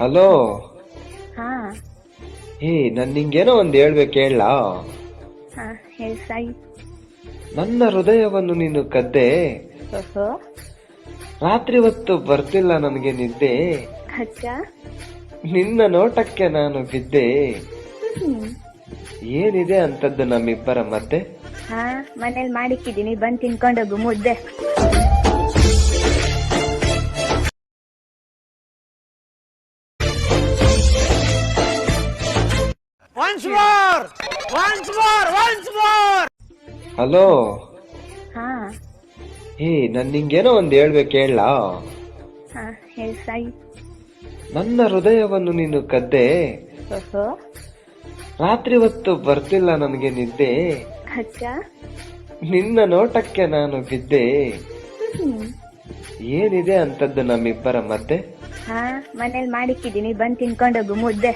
Hello ಹಾ. ಏ ನನ್ ನಿಂಗೇನೋ ಒಂದ್ ಹೇಳ್ಬೇಕು ಹೇಳ ಹಾ ಹೇಳಿ ಸಾಯಿ. ನನ್ನ ಹೃದಯವನ್ನು ನೀನು ಕದ್ದೆ? ಓಹೋ. ರಾತ್ರಿ ಹೊತ್ತು ಬರ್ತಿಲ್ಲ ನನಗೆ ನಿದ್ದೆ? ನಿನ್ನ ನೋಟಕ್ಕೆ ನಾನು ಬಿದ್ದೆ? ಹ್ಮ್. ಏನಿದೆ ಅಂತದ್ದು ನಮ್ಮಿಬ್ಬರ ಮತ್ತೆ ಹಾ ಮನೇಲಿ ಮಾಡಿಕ್ಕಿದ್ದೀನಿ. ಬಂದು ತಿನ್ಕೊಂಡೋಗು ಮುದ್ದೆ. Once more! Once more! Once more! Hello ಹಾ. ಏ ನನ್ ನಿಂಗೇನೋ ಒಂದ್ ಹೇಳ್ಬೇಕು ಹೇಳಲಾ ಹಾ ಹೇಳಿ ಸಾಯಿ. ನನ್ನ ಹೃದಯವನ್ನು ನೀನು ಕದ್ದೆ? ಓಹೋ. ರಾತ್ರಿ ಹೊತ್ತು ಬರ್ತಿಲ್ಲ ನನಗೆ ನಿದ್ದೆ? ಅಚ್ಚ ನಿನ್ನ ನೋಟಕ್ಕೆ ನಾನು ಬಿದ್ದೆ? ಏನಿದೆ ಅಂತದ್ದು ನಮ್ಮಿಬ್ಬರ ಮತ್ತೆ ಹಾ ಮನೇಲಿ ಮಾಡಿಕ್ಕಿದ್ದೀನಿ. ಬಂದು ತಿನ್ಕೊಂಡೋಗು ಮುದ್ದೆ.